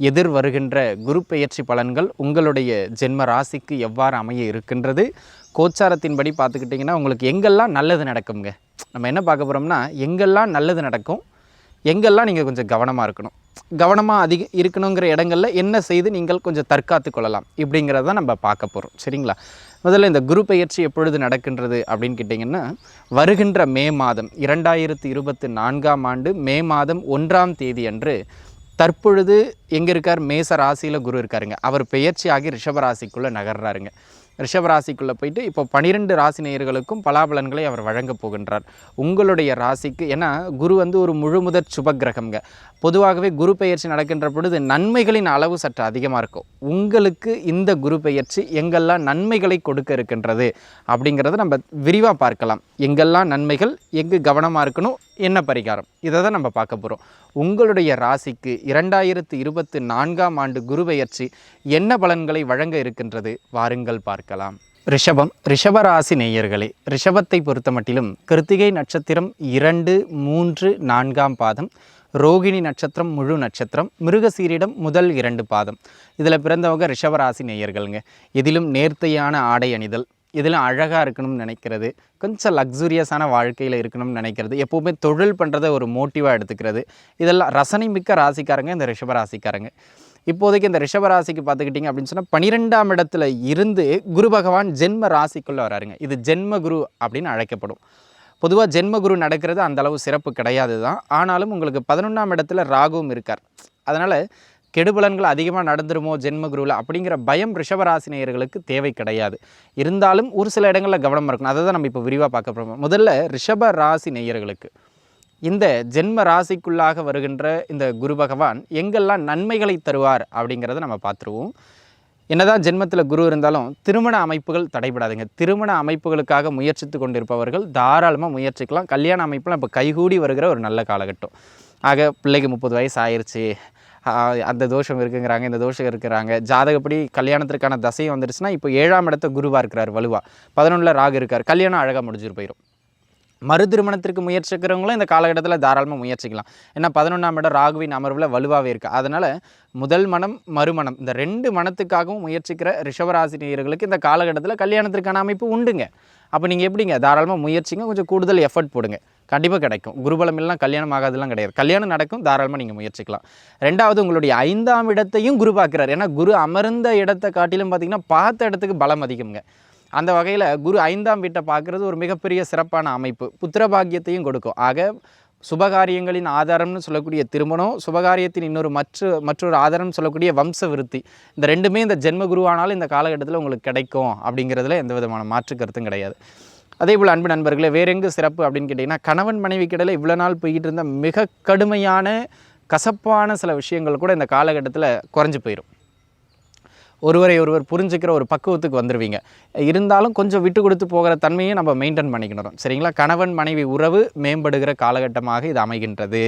எதிர் வருகின்ற குரு பெயர்ச்சி பலன்கள் உங்களுடைய ஜென்ம ராசிக்கு எவ்வாறு அமைய இருக்கின்றது? கோச்சாரத்தின்படி பார்த்துக்கிட்டிங்கன்னா உங்களுக்கு எங்கெல்லாம் நல்லது நடக்குங்க நம்ம என்ன பார்க்க போகிறோம்னா எங்கெல்லாம் நல்லது நடக்கும் எங்கெல்லாம் நீங்கள் கொஞ்சம் கவனமாக இருக்கணும். கவனமாக அதிக இருக்கணுங்கிற இடங்களில் என்ன செய்து நீங்கள் கொஞ்சம் தற்காத்து கொள்ளலாம் இப்படிங்கிறத நம்ம பார்க்க போகிறோம் சரிங்களா? முதல்ல இந்த குரு பெயர்ச்சி எப்பொழுது நடக்கின்றது அப்படின்னு கேட்டிங்கன்னா வருகின்ற மே மாதம் இரண்டாயிரத்தி இருபத்தி நான்காம் ஆண்டு மே மாதம் ஒன்றாம் தேதி அன்று தற்பொழுது எங்கே இருக்கார்? மேச ராசியில் குரு இருக்காருங்க. அவர் பெயர்ச்சி ஆகி ராசிக்குள்ளே நகர்றாருங்க. ரிஷபராசிக்குள்ளே போயிட்டு இப்போ பனிரெண்டு ராசி நேயர்களுக்கும் பலாபலன்களை அவர் வழங்கப் போகின்றார். உங்களுடைய ராசிக்கு ஏன்னா குரு வந்து ஒரு முழுமுதற் சுபக்கிரகம்ங்க. பொதுவாகவே குரு பெயர்ச்சி நடக்கின்ற பொழுது நன்மைகளின் அளவு சற்று அதிகமாக இருக்கும். உங்களுக்கு இந்த குரு பெயர்ச்சி எங்கெல்லாம் நன்மைகளை கொடுக்க இருக்கின்றது அப்படிங்கிறத நம்ம விரிவாக பார்க்கலாம். எங்கெல்லாம் நன்மைகள் எங்கு கவனமாக இருக்கணும் என்ன பரிகாரம்? இதை தான் நம்ம பார்க்க போகிறோம் உங்களுடைய ராசிக்கு இரண்டாயிரத்து இருபத்தி நான்காம் ஆண்டு குருபெயர்ச்சி என்ன பலன்களை வழங்க இருக்கின்றது? வாருங்கள் பார்க்கலாம். ரிஷபம் ரிஷபராசி நேயர்களே ரிஷபத்தை பொறுத்த மட்டிலும் கிருத்திகை நட்சத்திரம் இரண்டு மூன்று நான்காம் பாதம் ரோகிணி நட்சத்திரம் முழு நட்சத்திரம் மிருகசீரிடம் முதல் இரண்டு பாதம். இதில் பிறந்தவங்க ரிஷபராசி நேயர்கள்ங்க. இதிலும் நேர்த்தையான ஆடை அணிதல் இதில் அழகாக இருக்கணும்னு நினைக்கிறது கொஞ்சம் லக்ஸூரியஸான வாழ்க்கையில் இருக்கணும்னு நினைக்கிறது எப்போவுமே தொழில் பண்ணுறதை ஒரு மோட்டிவாக எடுத்துக்கிறது. இதெல்லாம் ரசனை மிக்க ராசிக்காரங்க இந்த ரிஷப ராசிக்காரங்க. இப்போதைக்கு இந்த ரிஷப ராசிக்கு பார்த்துக்கிட்டிங்க அப்படின்னு சொன்னால் பன்னிரெண்டாம் இடத்துல இருந்து குரு பகவான் ஜென்ம ராசிக்குள்ளே வராருங்க. இது ஜென்ம குரு அப்படின்னு அழைக்கப்படும். பொதுவாக ஜென்ம குரு நடக்கிறது அந்த அளவு சிறப்பு கிடையாது தான் ஆனாலும் உங்களுக்கு பதினொன்றாம் இடத்துல ராகுவும் இருக்கார். அதனால் கெடுபலன்கள் அதிகமாக நடந்துருமோ ஜென்ம குருவில் அப்படிங்கிற பயம் ரிஷபராசினியர்களுக்கு தேவை கிடையாது. இருந்தாலும் ஒரு சில இடங்களில் கவனமாக இருக்கணும். அதை தான் நம்ம இப்போ விரிவாக பார்க்க போகிறோம் முதல்ல ரிஷப ராசி நேயர்களுக்கு. இந்த ஜென்ம ராசிக்குள்ளாக வருகின்ற இந்த குரு பகவான் எங்கெல்லாம் நன்மைகளை தருவார் அப்படிங்கிறத நம்ம பார்த்துருவோம். என்னதான் ஜென்மத்தில் குரு இருந்தாலும் திருமண அமைப்புகள் தடைபடாதுங்க. திருமண அமைப்புகளுக்காக முயற்சித்து கொண்டிருப்பவர்கள் தாராளமாக முயற்சிக்கலாம். கல்யாண அமைப்புலாம் இப்போ கைகூடி வருகிற ஒரு நல்ல காலகட்டம். ஆக பிள்ளைக்கு முப்பது வயசு ஆயிடுச்சு அந்த தோஷம் இருக்குங்கிறாங்க இந்த தோஷம் இருக்கிறாங்க. ஜாதகப்படி கல்யாணத்திற்கான தசையும் வந்துருச்சுன்னா இப்போ ஏழாம் இடத்த குருவாக இருக்கிறார் வலுவா. பதினொன்றில் ராகு இருக்கார். கல்யாணம் அழகாக முடிஞ்சிட்டு போயிடும் மறு திருமணத்திற்கு முயற்சிக்கிறவங்களும் இந்த காலகட்டத்தில் தாராளமாக முயற்சிக்கலாம். ஏன்னா பதினொன்றாம் இடம் ராகுவின் அமர்வில் வலுவாகவே இருக்குது அதனால் முதல் மனம் மறுமணம் இந்த ரெண்டு மனத்துக்காகவும் முயற்சிக்கிற ரிஷவராசினியர்களுக்கு இந்த காலகட்டத்தில் கல்யாணத்திற்கான அமைப்பு உண்டுங்க. அப்போ நீங்கள் எப்படிங்க? தாராளமாக முயற்சிங்க. கொஞ்சம் கூடுதல் எஃபர்ட் போடுங்க. கண்டிப்பாக கிடைக்கும். குருபலம் எல்லாம் கல்யாணம் ஆகாதெல்லாம் கிடையாது. கல்யாணம் நடக்கும். தாராளமாக நீங்கள் முயற்சிக்கலாம். ரெண்டாவது உங்களுடைய ஐந்தாம் இடத்தையும் குரு பார்க்குறாரு. ஏன்னா குரு அமர்ந்த இடத்தை காட்டிலும் பார்த்தீங்கன்னா பார்த்த இடத்துக்கு பலம் அதிகம்ங்க. அந்த வகையில் குரு ஐந்தாம் வீட்டை பார்க்குறது ஒரு மிகப்பெரிய சிறப்பான அமைப்பு. புத்திரபாகியத்தையும் கொடுக்கும். ஆக சுபகாரியங்களின் ஆதாரம்னு சொல்லக்கூடிய திருமணம் சுபகாரியத்தின் இன்னொரு மற்ற மற்றொரு ஆதாரம்னு சொல்லக்கூடிய வம்ச விருத்தி இந்த ரெண்டுமே இந்த ஜென்ம குருவானாலும் இந்த காலகட்டத்தில் உங்களுக்கு கிடைக்கும் அப்படிங்கிறதுல எந்த விதமான மாற்று கருத்தும் கிடையாது. அதே போல் அன்பு நண்பர்களே வேற எங்கு சிறப்பு அப்படின்னு கேட்டிங்கன்னா கணவன் மனைவி கிடையில இவ்வளோ நாள் போய்கிட்டு இருந்த மிக கடுமையான கசப்பான சில விஷயங்கள் கூட இந்த காலகட்டத்தில் குறைஞ்சி போயிடும் ஒருவரை ஒருவர் புரிஞ்சுக்கிற ஒரு பக்குவத்துக்கு வந்துடுவீங்க இருந்தாலும் கொஞ்சம் விட்டு கொடுத்து போகிற தன்மையை நம்ம மெயின்டைன் பண்ணிக்கணும். சரிங்களா? கணவன் மனைவி உறவு மேம்படுகிற காலகட்டமாக இது அமைகின்றது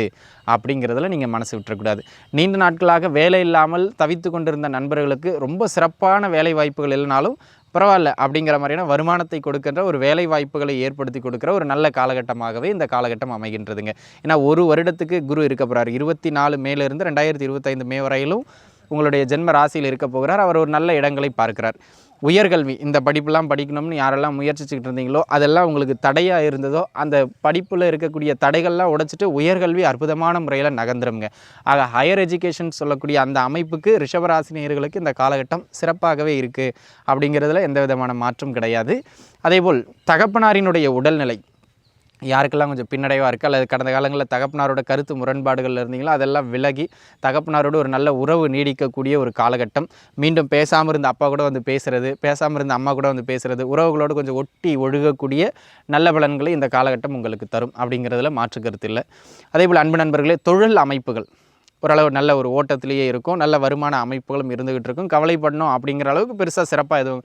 அப்படிங்கிறதுல நீங்கள் மனசு விட்டுறக்கூடாது. நீண்ட நாட்களாக வேலை இல்லாமல் தவித்து கொண்டிருந்த நண்பர்களுக்கு ரொம்ப சிறப்பான வேலை வாய்ப்புகள் இல்லைனாலும் பரவாயில்ல அப்படிங்கிற மாதிரியான வருமானத்தை கொடுக்கின்ற ஒரு வேலை வாய்ப்புகளை ஏற்படுத்தி கொடுக்குற ஒரு நல்ல காலகட்டமாகவே இந்த காலகட்டம் அமைகின்றதுங்க. ஏன்னா ஒரு வருடத்துக்கு குரு இருக்க போகிறார் இருபத்தி நாலு மேலேருந்து ரெண்டாயிரத்தி இருபத்தைந்து மே வரையிலும் உங்களுடைய ஜென்ம ராசியில் இருக்க போகிறார். அவர் ஒரு நல்ல இடங்களை பார்க்கிறார். உயர்கல்வி இந்த படிப்புலாம் படிக்கணும்னு யாரெல்லாம் முயற்சிச்சுக்கிட்டு இருந்தீங்களோ அதெல்லாம் உங்களுக்கு தடையாக இருந்ததோ அந்த படிப்பில் இருக்கக்கூடிய தடைகள்லாம் உடைச்சிட்டு உயர்கல்வி அற்புதமான முறையில் நகர்ந்துருங்க ஆக ஹையர் எஜுகேஷன் சொல்லக்கூடிய அந்த அமைப்புக்கு ரிஷபராசினியர்களுக்கு இந்த காலகட்டம் சிறப்பாகவே இருக்குது அப்படிங்கிறதுல எந்த விதமான மாற்றம் கிடையாது. அதேபோல் தகப்பனாரினுடைய உடல்நிலை யாருக்கெல்லாம் கொஞ்சம் பின்னடைவாக இருக்குது அல்லது கடந்த காலங்களில் தகப்பனாரோட கருத்து முரண்பாடுகள் இருந்தீங்களோ அதெல்லாம் விலகி தகப்பனாரோட ஒரு நல்ல உறவு நீடிக்கக்கூடிய ஒரு காலகட்டம். மீண்டும் பேசாமல் இருந்த அப்பா கூட வந்து பேசுகிறது பேசாமல் இருந்த அம்மா கூட வந்து பேசுகிறது உறவுகளோடு கொஞ்சம் ஒட்டி ஒழுகக்கூடிய நல்ல பலன்களை இந்த காலகட்டம் உங்களுக்கு தரும் அப்படிங்கிறதுல மாற்று கருத்து இல்லை. அதே போல் அன்பு நண்பர்களே தொழில் அமைப்புகள். ஓரளவு நல்ல ஒரு ஓட்டத்திலேயே இருக்கும் நல்ல வருமான அமைப்புகளும் இருந்துகிட்டு இருக்கும். கவலைப்படணும் அப்படிங்கிற அளவுக்கு பெருசாக சிறப்பாக எதுவும்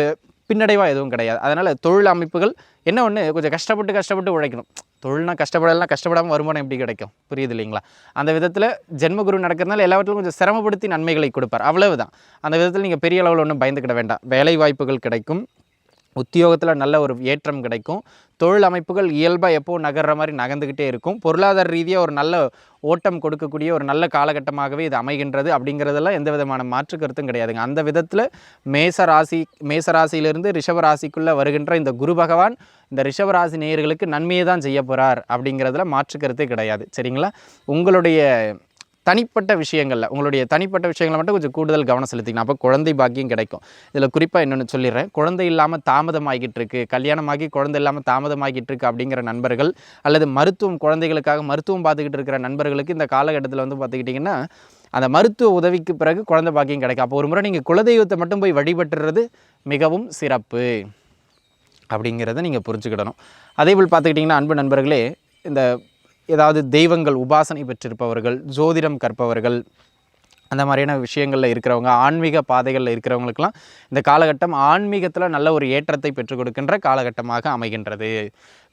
பெ- பின்னடைவாக எதுவும் கிடையாது. அதனால் தொழில் அமைப்புகள் என்ன ஒன்று கொஞ்சம் கஷ்டப்பட்டு கஷ்டப்பட்டு உழைக்கணும். தொழில்னா கஷ்டப்படலாம் கஷ்டப்படாமல் வருமானம் எப்படி கிடைக்கும்? புரியுது இல்லைங்களா? அந்த விதத்தில் ஜென்மகுரு நடக்கிறதுனால எல்லாவற்றிலும் கொஞ்சம் சிரமப்படுத்தி நன்மைகளை கொடுப்பார். அவ்வளவுதான். அந்த விதத்தில் நீங்கள் பெரிய அளவில் ஒன்றும் பயந்துக்கிட வேண்டாம். வேலை வாய்ப்புகள் கிடைக்கும். உத்தியோகத்தில் நல்ல ஒரு ஏற்றம் கிடைக்கும். தொழில் அமைப்புகள் இயல்பாக எப்போ நகர்ற மாதிரி நகர்ந்துக்கிட்டே இருக்கும். பொருளாதார ரீதியாக ஒரு நல்ல ஓட்டம் கொடுக்கக்கூடிய ஒரு நல்ல காலகட்டமாகவே இது அமைகின்றது அப்படிங்கிறதெல்லாம் எந்த விதமான மாற்று கருத்தும் கிடையாதுங்க. அந்த விதத்தில் மேச ராசி மேச ராசியிலிருந்து ரிஷப ராசிக்குள்ளே வருகின்ற இந்த குரு பகவான் இந்த ரிஷபராசி நேயர்களுக்கு நன்மையை தான் செய்ய போகிறார் அப்படிங்கிறதுல மாற்று கருத்தே கிடையாது. சரிங்களா? உங்களுடைய தனிப்பட்ட விஷயங்களில் உங்களுடைய தனிப்பட்ட விஷயங்களை மட்டும் கொஞ்சம் கூடுதல் கவனம் செலுத்திக்கணும். அப்போ குழந்தை பாக்கியம் கிடைக்கும். இதில் குறிப்பாக இன்னொன்று சொல்லிடுறேன். குழந்தை இல்லாமல் தாமதமாகிட்டு இருக்கு. கல்யாணமாகி குழந்தை இல்லாமல் தாமதமாகிட்டு இருக்கு அப்படிங்கிற நண்பர்கள் அல்லது மருத்துவம் குழந்தைகளுக்காக மருத்துவம் பார்த்துக்கிட்டு இருக்கிற நண்பர்களுக்கு இந்த காலகட்டத்தில் வந்து பார்த்துக்கிட்டிங்கன்னா அந்த மருத்துவ உதவிக்கு பிறகு குழந்தை பாக்கியம் கிடைக்கும். அப்போ ஒரு முறை நீங்கள் குலதெய்வத்தை மட்டும் போய் வழிபட்டுறது மிகவும் சிறப்பு அப்படிங்கிறத நீங்கள் புரிஞ்சுக்கிடணும். அதே போல் பார்த்துக்கிட்டிங்கன்னா அன்பு நண்பர்களே இந்த ஏதாவது தெய்வங்கள் உபாசனை பெற்றிருப்பவர்கள் ஜோதிடம் கற்பவர்கள் அந்த மாதிரியான விஷயங்களில் இருக்கிறவங்க ஆன்மீக பாதைகளில் இருக்கிறவங்களுக்கெல்லாம் இந்த காலகட்டம் ஆன்மீகத்தில் நல்ல ஒரு ஏற்றத்தை பெற்றுக் கொடுக்கின்ற காலகட்டமாக அமைகின்றது.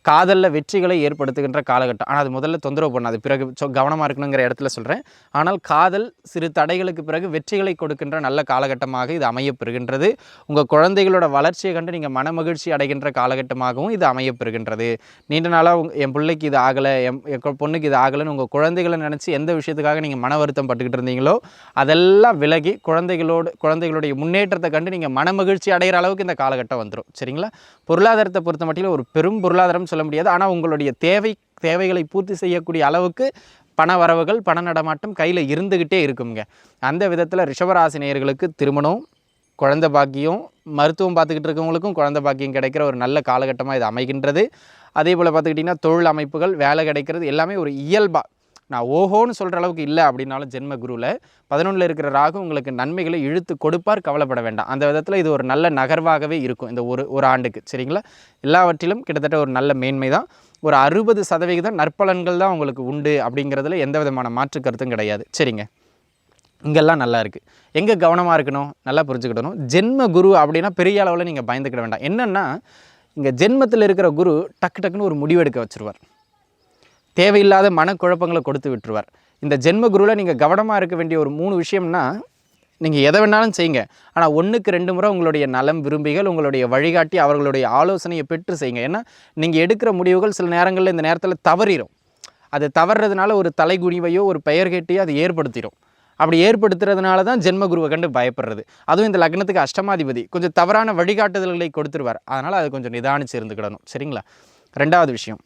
காதலில் வெற்றிகளை ஏற்படுத்துகின்ற காலகட்டம். ஆனால் அது முதல்ல தொந்தரவு பண்ணாது. பிறகு சொ கவனமாக இருக்கணுங்கிற இடத்துல சொல்கிறேன் ஆனால் காதல் சிறு தடைகளுக்கு பிறகு வெற்றிகளை கொடுக்கின்ற நல்ல காலகட்டமாக இது அமையப்பெறுகின்றது. உங்கள் குழந்தைகளோட வளர்ச்சியை கண்டு நீங்கள் மனமகிழ்ச்சி அடைகின்ற காலகட்டமாகவும் இது அமையப்பெறுகின்றது. நீண்ட நாளாக உங் என் பிள்ளைக்கு இது ஆகலை என் என் பொண்ணுக்கு இது ஆகலைன்னு உங்கள் குழந்தைகளை நினச்சி எந்த விஷயத்துக்காக நீங்கள் மன வருத்தம் பட்டுக்கிட்டு இருந்தீங்களோ அதெல்லாம் விலகி குழந்தைகளோடு குழந்தைகளுடைய முன்னேற்றத்தை கண்டு நீங்கள் மனமகிழ்ச்சி அடைகிற அளவுக்கு இந்த காலகட்டம் வந்துடும் சரிங்களா? பொருளாதாரத்தை பொறுத்த மட்டில் ஒரு பெரும் பொருளாதாரம் சொல்ல முடியாது. ஆனால் உங்களுடைய தேவை தேவைகளை பூர்த்தி செய்யக்கூடிய அளவுக்கு பண வரவுகள் பண நடமாட்டம் கையில் இருந்துக்கிட்டே இருக்குங்க. அந்த விதத்தில் ரிஷபராசினியர்களுக்கு திருமணம் குழந்த பாக்கியம் மருத்துவம் பார்த்துக்கிட்டு இருக்கவங்களுக்கும் குழந்த பாக்கியம் கிடைக்கிற ஒரு நல்ல காலகட்டமாக இது அமைகின்றது. அதே போல் பார்த்துக்கிட்டிங்கன்னா தொழில் அமைப்புகள் வேலை கிடைக்கிறது எல்லாமே ஒரு இயல்பாக நான் ஓஹோன்னு சொல்கிற அளவுக்கு இல்லை அப்படின்னாலும் ஜென்ம குருவில் பதினொன்றில் இருக்கிற ராகு உங்களுக்கு நன்மைகளை இழுத்து கொடுப்பார் கவலைப்பட வேண்டாம். அந்த விதத்தில் இது ஒரு நல்ல நகர்வாகவே இருக்கும் இந்த ஒரு ஒரு ஆண்டுக்கு. சரிங்களா? எல்லாவற்றிலும் கிட்டத்தட்ட ஒரு நல்ல மேன்மை தான் ஒரு அறுபது சதவிகிதம் நற்பலன்கள் தான் உங்களுக்கு உண்டு அப்படிங்கிறதுல எந்த விதமான மாற்று கருத்தும் கிடையாது. சரிங்க. இங்கெல்லாம் நல்லா இருக்குது எங்கே கவனமாக இருக்கணும்? நல்லா புரிஞ்சுக்கிடணும். ஜென்ம குரு அப்படின்னா பெரிய அளவில் நீங்கள் பயந்துக்கிட வேண்டாம். என்னென்னா இங்கே ஜென்மத்தில் இருக்கிற குரு டக்கு டக்குன்னு ஒரு முடிவெடுக்க வச்சுருவார். தேவையில்லாத மனக்குழப்பங்களை கொடுத்து விட்டுருவார். இந்த ஜென்ம குருவில் நீங்கள் கவனமாக இருக்க வேண்டிய ஒரு மூணு விஷயம்னா நீங்கள் எதை வேணாலும் செய்யுங்க. ஆனால் ஒன்றுக்கு ரெண்டு முறை உங்களுடைய நலம் விரும்பிகள் உங்களுடைய வழிகாட்டி அவர்களுடைய ஆலோசனையை பெற்று செய்யுங்க. ஏன்னா நீங்கள் எடுக்கிற முடிவுகள் சில நேரங்களில் இந்த நேரத்தில் தவறிடும் அது தவறுறதுனால ஒரு தலைகுனிவையோ ஒரு பெயர் கேட்டையோ அது ஏற்படுத்திடும் அப்படி ஏற்படுத்துறதுனால தான் ஜென்ம குருவை கண்டு பயப்படுறது. அதுவும் இந்த லக்னத்துக்கு அஷ்டமாதிபதி. கொஞ்சம் தவறான வழிகாட்டுதல்களை கொடுத்துருவார். அதனால் அது கொஞ்சம் நிதானிச்சு இருந்துக்கிடணும். சரிங்களா? ரெண்டாவது விஷயம்.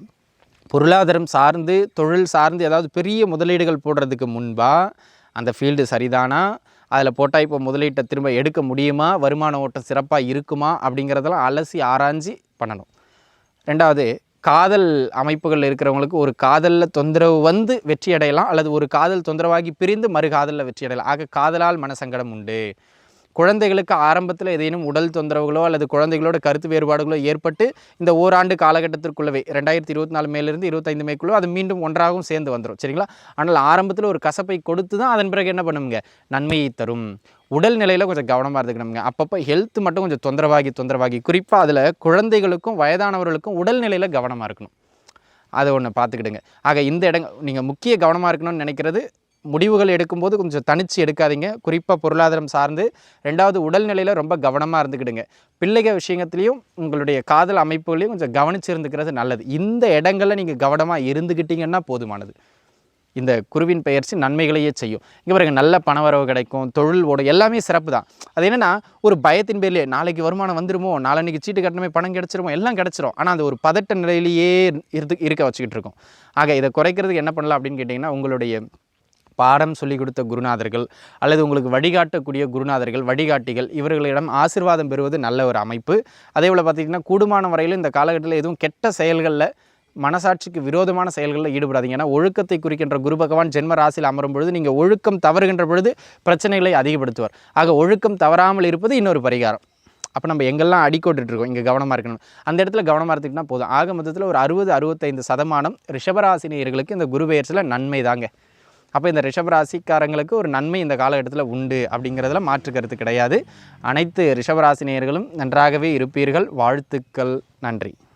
பொருளாதாரம் சார்ந்து தொழில் சார்ந்து ஏதாவது பெரிய முதலீடுகள் போடுறதுக்கு முன்பாக அந்த ஃபீல்டு சரிதானா? அதில் போட்டால் இப்போ முதலீட்டை திரும்ப எடுக்க முடியுமா? வருமான ஓட்டம் சிறப்பாக இருக்குமா? அப்படிங்கிறதெல்லாம் அலசி ஆராய்ஞ்சு பண்ணணும். ரெண்டாவது காதல் அமைப்புகள் இருக்கிறவங்களுக்கு ஒரு காதலில் தொந்தரவு வந்து வெற்றி அடையலாம் அல்லது ஒரு காதல் தொந்தரவாகி பிரிந்து மறு காதலில் வெற்றி அடையலாம் ஆக காதலால் மனசங்கடம் உண்டு. குழந்தைகளுக்கு ஆரம்பத்தில் ஏதேனும் உடல் தொந்தரவுகளோ அல்லது குழந்தைகளோட கருத்து வேறுபாடுகளோ ஏற்பட்டு இந்த ஓராண்டு காலகட்டத்திற்குள்ளவே ரெண்டாயிரத்தி இருபத்தி நாலு மேலிருந்து இருபத்தைந்து மேக்குள்ளோ அது மீண்டும் ஒன்றாகவும் சேர்ந்து வந்துடும் சரிங்களா? ஆனால் ஆரம்பத்தில் ஒரு கசப்பை கொடுத்து தான் அதன் பிறகு என்ன பண்ணுங்க நன்மையை தரும். உடல் நிலையில் கொஞ்சம் கவனமாக இருந்துக்கணுங்க அப்பப்போ ஹெல்த் மட்டும் கொஞ்சம் தொந்தரவாகி தொந்தரவாகி குறிப்பாக அதில் குழந்தைகளுக்கும் வயதானவர்களுக்கும் உடல் நிலையில் கவனமாக இருக்கணும். அதை ஒன்று பார்த்துக்கிடுங்க. ஆக இந்த இடங்க நீங்கள் முக்கிய கவனமாக இருக்கணும்னு நினைக்கிறது முடிவுகள் எடுக்கும்போது கொஞ்சம் தனிச்சு எடுக்காதீங்க. குறிப்பாக பொருளாதாரம் சார்ந்து. ரெண்டாவது உடல்நிலையில் ரொம்ப கவனமாக இருந்துக்கிடுங்க. பிள்ளைக விஷயத்துலையும் உங்களுடைய காதல் அமைப்புகளையும் கொஞ்சம் கவனிச்சு இருந்துக்கிறது நல்லது. இந்த இடங்களில் நீங்கள் கவனமாக இருந்துக்கிட்டீங்கன்னா போதுமானது. இந்த குருவின் பெயர்ச்சி நன்மைகளையே செய்யும். இங்கே பாருங்க நல்ல பணவரவு கிடைக்கும் தொழில் ஓடும் எல்லாமே சிறப்பு தான். அது என்னென்னா ஒரு பயத்தின் பேர்லேயே நாளைக்கு வருமானம் வந்துருமோ நாளன்னைக்கு சீட்டு கட்டணமே பணம் கிடச்சிருமோ எல்லாம் கிடச்சிரும். ஆனால் அது ஒரு பதட்ட நிலையிலேயே இருந்து இருக்க வச்சுக்கிட்டு இருக்கும். ஆக இதை குறைக்கிறதுக்கு என்ன பண்ணலாம் அப்படின்னு கேட்டிங்கன்னா உங்களுடைய பாடம் சொல்லிக் கொடுத்த குருநாதர்கள் அல்லது உங்களுக்கு வழிகாட்டக்கூடிய குருநாதர்கள் வழிகாட்டிகள் இவர்களிடம் ஆசீர்வாதம் பெறுவது நல்ல ஒரு அமைப்பு. அதே போல் பார்த்திங்கன்னா கூடுமான வரையில் இந்த காலகட்டத்தில் எதுவும் கெட்ட செயல்களில் மனசாட்சிக்கு விரோதமான செயல்களில் ஈடுபடாதீங்க. ஏன்னா ஒழுக்கத்தை குறிக்கின்ற குரு பகவான் ஜென்ம ராசியில் அமரும் பொழுது நீங்கள் ஒழுக்கம் தவறுகின்ற பொழுது பிரச்சனைகளை அதிகப்படுத்துவார். ஆக ஒழுக்கம் தவறாமல் இருப்பது இன்னொரு பரிகாரம். அப்போ நம்ம எங்கெல்லாம் அடிக்கோட்டுருக்கோம் இங்கே கவனமாக இருக்கணும். அந்த இடத்துல கவனமாக இருந்துக்கிட்டால் போதும். ஆக மொத்தத்தில் ஒரு அறுபது அறுபத்தைந்து சதமானம் ரிஷபராசினியர்களுக்கு இந்த குரு பெயர்ச்சியில் நன்மை தாங்க. அப்போ இந்த ரிஷபராசிக்காரங்களுக்கு ஒரு நன்மை இந்த காலகட்டத்தில் உண்டு அப்படிங்கிறதுல மாற்று கருத்து கிடையாது. அனைத்து ரிஷபராசினியர்களும் நன்றாகவே இருப்பீர்கள். வாழ்த்துக்கள். நன்றி.